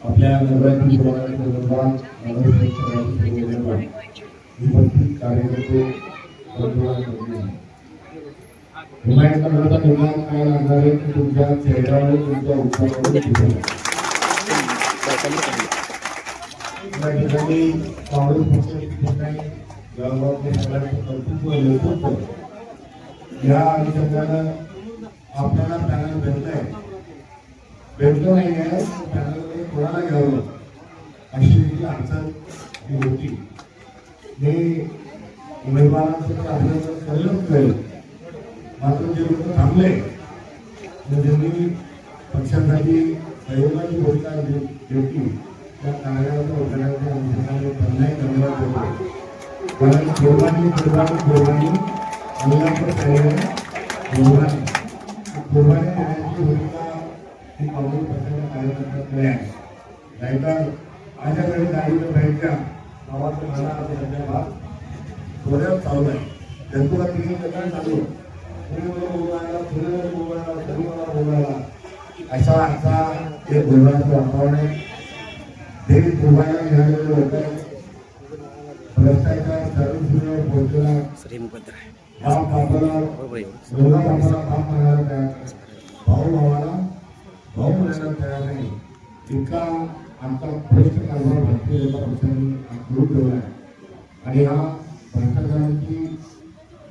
आपल्या नगरातील उपस्थित कार्यकर्ते हिमायत नगराचा निर्माण काय लागणार आहे तुमच्या चेहऱ्यावर तुमच्या उत्साहावर या ठिकाणी काँग्रेस सगळ्यांचं कर्तृत्व या अनुषंगानं आपल्याला पॅनल भेटलंय भेटलं नाही आहे पॅनलमध्ये कोणाला घ्यावं? अशी ही अडचण ही होती. मी उमेदवारांचं आपल्याला कळलंच कळलं मात्र जे लोक थांबले म्हणजे ज्यांनी पक्षासाठी सहयोगाची भूमिका घेतली. त्या कार्यालयाचा उघडण्याच्या अनुषंगाने त्यांनाही धन्यवाद देतो. कारण सर्वांनी सर्वांनी सर्वांनी अल्लाहच्या सहयोग कुर्बानी. भूमिका ही काँग्रेस पक्षाच्या कार्यकर्त्यांकडे आहे नाहीतर माझ्याकडे गाडीनं बँकच्या चालू आहे जंतूला तिघी प्रकार चालू आहे. कुणी मला बोलवायला कुणी मला अशा आजचा बोलण्याचं वातावरण आहे भ्रष्टाचार पोहोचलेला श्रीमुखद्र आहे बाप बापाला बरोबर आहे दोघा बापाला बाप म्हणायला तयार नाही. भाऊ भावाला भाऊ म्हणायला तयार नाही इतका आमचा भ्रष्ट कारभार भारतीय जनता पक्षाने सुरू ठेवला आहे आणि हा भ्रष्टाचाराची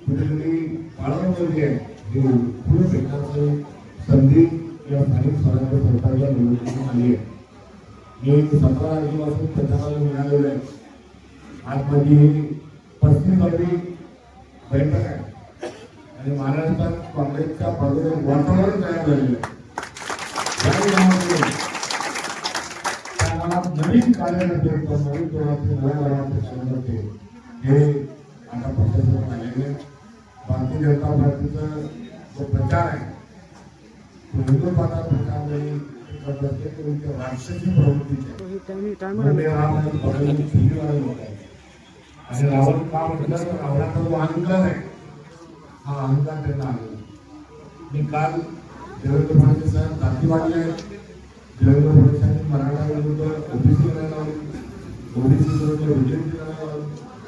कुठेतरी पाळवणी आहे ही पुढे भेटण्याची संधी या स्थानिक स्वराज्य सरकारच्या निवडणुकीतून आली आहे मी सतरा तारखेपासून प्रचाराला मिळालेलो आहे आज माझी पस्तीसावी बैठक आहे. आणि महाराष्ट्रात काँग्रेसच्या बाजूने वातावरण तयार झालेलं आहे. नवीन कार्यकर्ते असतात, नवीन तरुणाचे नव्या गावाचे कार्यकर्ते हे आता पक्षासोबत आलेले. भारतीय जनता पार्टीचा जो प्रचार आहे तो हिंदुत्वाचा प्रचार नाही इथे राक्षसी प्रवृत्तीचे म्हणजे राम आणि रावण का म्हटलं? तर रावणाचा जो अहंकार आहे. हा अहंकार त्यांना आलेला मी काल देवेंद्र फडणवीस साहेब जातीवादी आहेत. देवेंद्र फडणवीस साहेब मराठा विरुद्ध ओबीसी करायला लावली ओबीसी विरुद्ध बीजेपी करायला लावली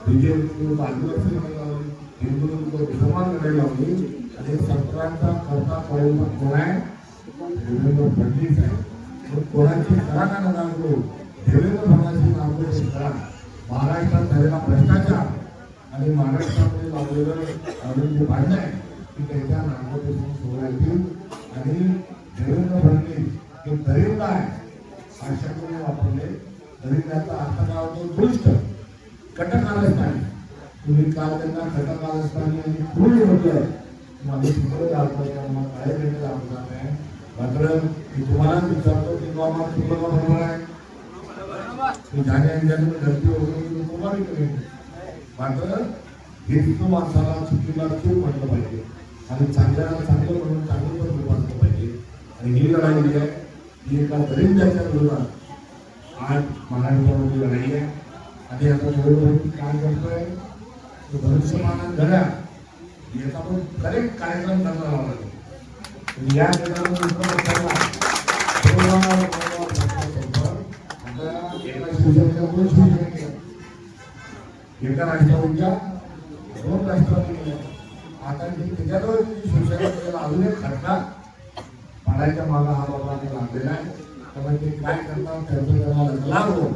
बीजेपी विरुद्ध आदिवासी करायला लावली हिंदू विरुद्ध मुसलमान करायला लावली आणि सरकारचा करता कोण कोण आहे? देवेंद्र फडणवीस आहे. कोणाची करा का नका करू देवेंद्र फडणवीस नावाचे शिकला महाराष्ट्रात झालेला भ्रष्टाचार आणि महाराष्ट्रामध्ये लावलेलं लावलेलं जे भांडण आहे की त्यांच्या नावापासून सोडण्यात येतील. आणि देवेंद्र फडणवीस हे दरिद्र आहे हा शब्द वापरले दरिद्राचा अर्थ काय होतो? दुष्ट. कटकारस्थानी. तुम्ही काल त्यांना कटक कटकारस्थानी आणि क्रूर म्हटलं माझे चित्र दाखवलं मला काय भेटलं दाखवणार नाही. मात्र मी तुम्हाला विचारतो की बाबा तुम्हाला बरोबर आहे? जाण्या येण्याची वगैरे मी तुम्हाला मात्र हिंदू माणसाला चुकीला चूक म्हटलं पाहिजे आणि चांगल्याला चांगलं म्हणून चांगलं पण रूपांतर पाहिजे आणि ही लढाई जी आहे ही एका दरिंद्याच्या विरोधात आज महाराष्ट्रामध्ये लढाई आहे आणि आता थोडं काय करतोय तो भविष्यमानात घड्या याचा पण करेक्ट कार्यक्रम करणार आहोत या ठिकाणी शिवसेना केलेला अजून पाडायच्या मागा हा बाबाने लागलेला आहे. त्यामुळे ते काय करतात त्याचं त्याला लागलो हो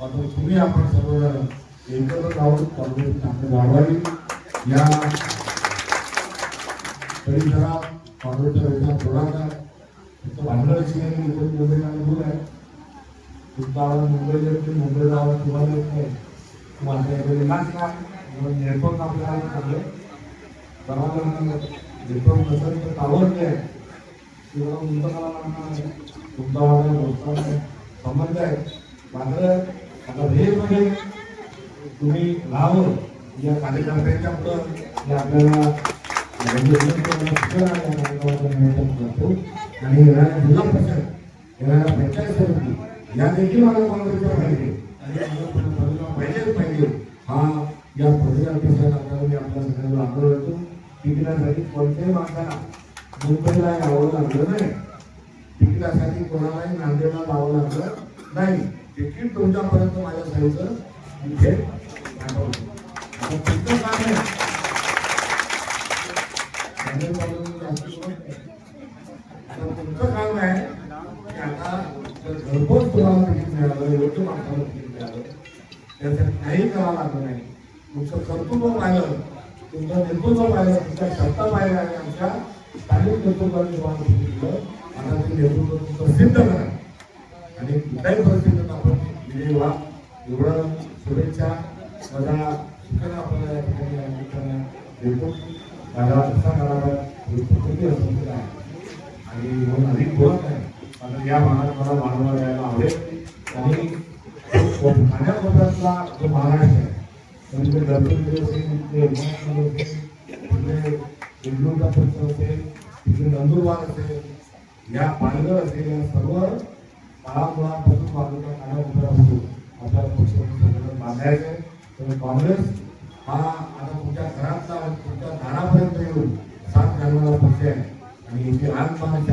मात्र तुम्ही आपण सर्वजण एकत्र राहून काँग्रेस चांगली वाढवावी. या. परिसरात काँग्रेसच्या विरोधात थोडा फक्त भांडणाची नाही इथून मुंबईला दूर आहे. तुमचा मुंबईला येते आवाज तुम्हाला येत नाही. माझ्या नाच ना म्हणून नेटवर्क आपल्याला चांगलं नेटवर्क नसेल आहे किंवा तुमचं मला लागणार संबंध आहे मात्र आता भेदमध्ये तुम्ही राहावं या कार्यकर्त्यांच्या पुढं हे आपल्याला या करतो आणि येणाऱ्या जिल्हा परिषद येणाऱ्या पंचायत समिती या देखील मला काँग्रेसच्या पाहिजे आणि पाहिजेच पाहिजे हा या प्रतिनिधी आपल्याला मी आपल्या सगळ्यांना आग्रह करतो. की कोणत्याही माणसाला मुंबईला यावं लागलं नाही. तिकिटासाठी कोणालाही नांदेडला लावावं लागलं नाही. तिकीट तुमच्यापर्यंत माझ्या साईचं इथे आता तुमचं काम आहे? आता तुमचं काम आहे की आता घरपोच तुम्हाला तिकीट मिळालं योग्य माणसाला तिकीट मिळालं त्यासाठी काही करावं लागलं नाही. तुमचं कर्तृत्व पाहिलं तुमचं नेतृत्व पाहिलं तुमच्या क्षमता पाहिलं आणि आमच्या स्थानिक नेतृत्वाने तुम्हाला तिकीट दिलं आता ते नेतृत्व तुमचं सिद्ध करा. आणि कुठल्याही परिस्थितीत आपण विजयी व्हा. एवढं शुभेच्छा. माझा शिक्षण आपल्याला या ठिकाणी या निमित्तानं देतो माझा कसा करावा ही प्रकृती असलेली आहे. आणि म्हणून अधिक बोलत नाही. कारण या भागात मला मानवा द्यायला आवडेल. आणि खाण्यापदार्थातला जो महाराष्ट्र म्हणजे गणपती असेल तिथे उस्मानाबाद असेल तिथे नंदुरबार असेल या पालघर असेल या सर्व मुळापासून बाजूला खाण्यापदार्थापासून आपल्याला पक्ष संघटन बांधायचं आहे. तर काँग्रेस हा आता तुमच्या घरातला तुमच्या दारापर्यंत येऊन सात घालणारा पक्ष आहे. आणि याची आन मान